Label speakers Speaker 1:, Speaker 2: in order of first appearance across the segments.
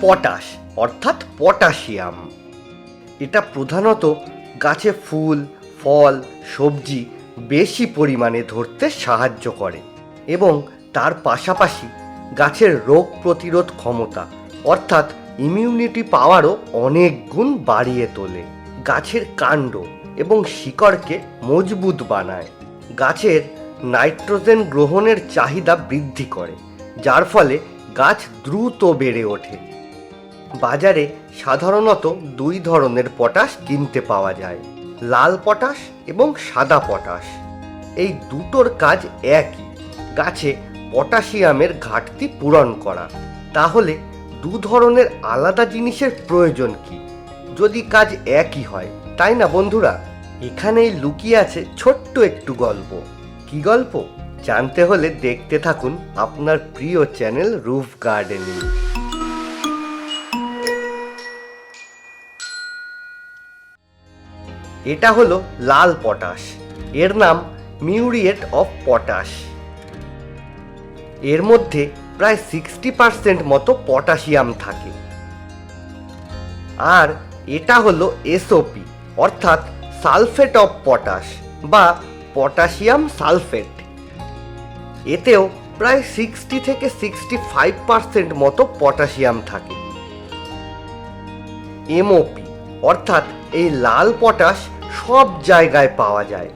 Speaker 1: Potash, অর্থাৎ potassium. এটা প্রধানত গাছে ফুল, ফল, সবজি বেশি পরিমাণে ধরতে সাহায্য করে এবং তার পাশাপাশি গাছের রোগ প্রতিরোধ ক্ষমতা, অর্থাৎ ইমিউনিটি পাওয়ারও অনেক গুণ বাড়িয়ে তোলে। গাছের কাণ্ড এবং শিকড়কে মজবুত বানায়। গাছের নাইট্রোজেন গ্রহণের চাহিদা বৃদ্ধি করে, যার ফলে গাছ দ্রুত বেড়ে ওঠে। বাজারে সাধারণত দুই ধরনের পটাশ কিনতে পাওয়া যায়, লাল পটাশ এবং সাদা পটাশ। এই দুটোর কাজ একই, গাছে পটাশিয়ামের ঘাটতি পূরণ করা। তাহলে দু ধরনের আলাদা জিনিসের প্রয়োজন কি? যদি কাজ একই হয়, তাই না বন্ধুরা? এখানেই লুকিয়ে আছে ছোট্ট একটু গল্প। কি গল্প? জানতে হলে দেখতে থাকুন আপনার প্রিয় চ্যানেল রুফ গার্ডেনিং। এটা হলো লাল পটাশ। এর নাম মিউরিয়েট অফ পটাশ। এর মধ্যে প্রায় সিক্সটি পার্সেন্ট মতো পটাশিয়াম থাকে। আর এটা হলো এসওপি অর্থাৎ সালফেট অফ পটাশ বা পটাশিয়াম সালফেট। এতেও প্রায় সিক্সটি থেকে সিক্সটি ফাইভ পার্সেন্ট মতো পটাশিয়াম থাকে। এমওপি অর্থাৎ এই লাল পটাশ সব জায়গায় পাওয়া যায়।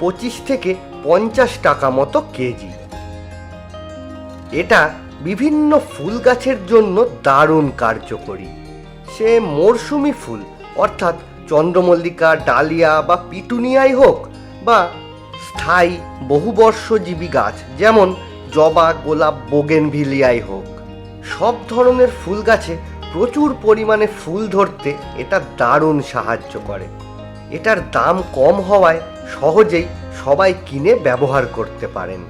Speaker 1: পঁচিশ থেকে পঞ্চাশ টাকা মতো কেজি। এটা বিভিন্ন ফুল গাছের জন্য দারুণ কার্যকরী। সে মরশুমি ফুল, অর্থাৎ চন্দ্রমল্লিকা, ডালিয়া বা পিটুনিয়াই হোক বা স্থায়ী বহুবর্ষজীবী গাছ যেমন জবা, গোলাপ, বোগেনভিলিয়াই হোক। সব ধরনের ফুল গাছে প্রচুর পরিমাণে ফুল ধরতে এটা দারুণ সাহায্য করে। এটার দাম কম হওয়ায় সহজেই সবাই কিনে ব্যবহার করতে পারেন।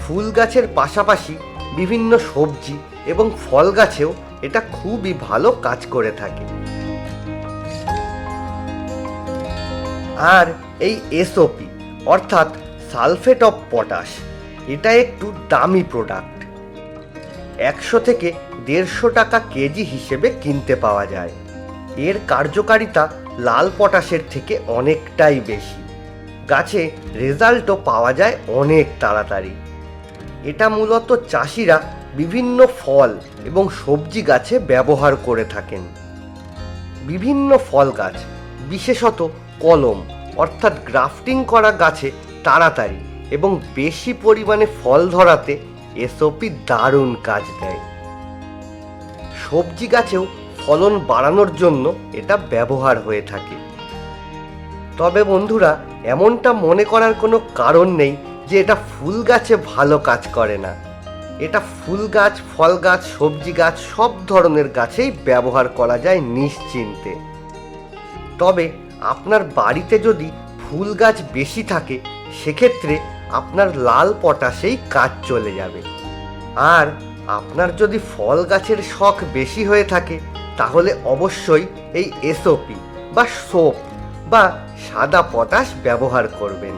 Speaker 1: ফুল গাছের পাশাপাশি বিভিন্ন সবজি এবং ফল গাছেও এটা খুবই ভালো কাজ করে থাকে। আর এই এসওপি অর্থাৎ সালফেট অফ পটাশ, এটা একটু দামি প্রোডাক্ট। একশো থেকে দেড়শো টাকা কেজি হিসেবে কিনতে পাওয়া যায়। এর কার্যকারিতা লাল পটাশের থেকে অনেকটাই বেশি। গাছে রেজাল্টও পাওয়া যায় অনেক তাড়াতাড়ি। এটা মূলত চাষিরা বিভিন্ন ফল এবং সবজি গাছে ব্যবহার করে থাকেন। বিভিন্ন ফল গাছ, বিশেষত কলম, অর্থাৎ গ্রাফটিং করা গাছে তাড়াতাড়ি এবং বেশি পরিমাণে ফল ধরাতে এসওপি দারুণ কাজ দেয়। সবজি গাছেও ফলন বাড়ানোর জন্য এটা ব্যবহার হয়ে থাকে। তবে বন্ধুরা, এমনটা মনে করার কোনো কারণ নেই যে এটা ফুল গাছে ভালো কাজ করে না। এটা ফুল গাছ, ফল গাছ, সবজি গাছ, সব ধরনের গাছেই ব্যবহার করা যায় নিশ্চিন্তে। তবে আপনার বাড়িতে যদি ফুল গাছ বেশি থাকে, সেক্ষেত্রে আপনার লাল পটাশেই কাজ চলে যাবে। আর আপনার যদি ফল গাছের শখ বেশি হয়ে থাকে তাহলে অবশ্যই এই এসওপি বা সোপ বা সাদা পটাশ ব্যবহার করবেন।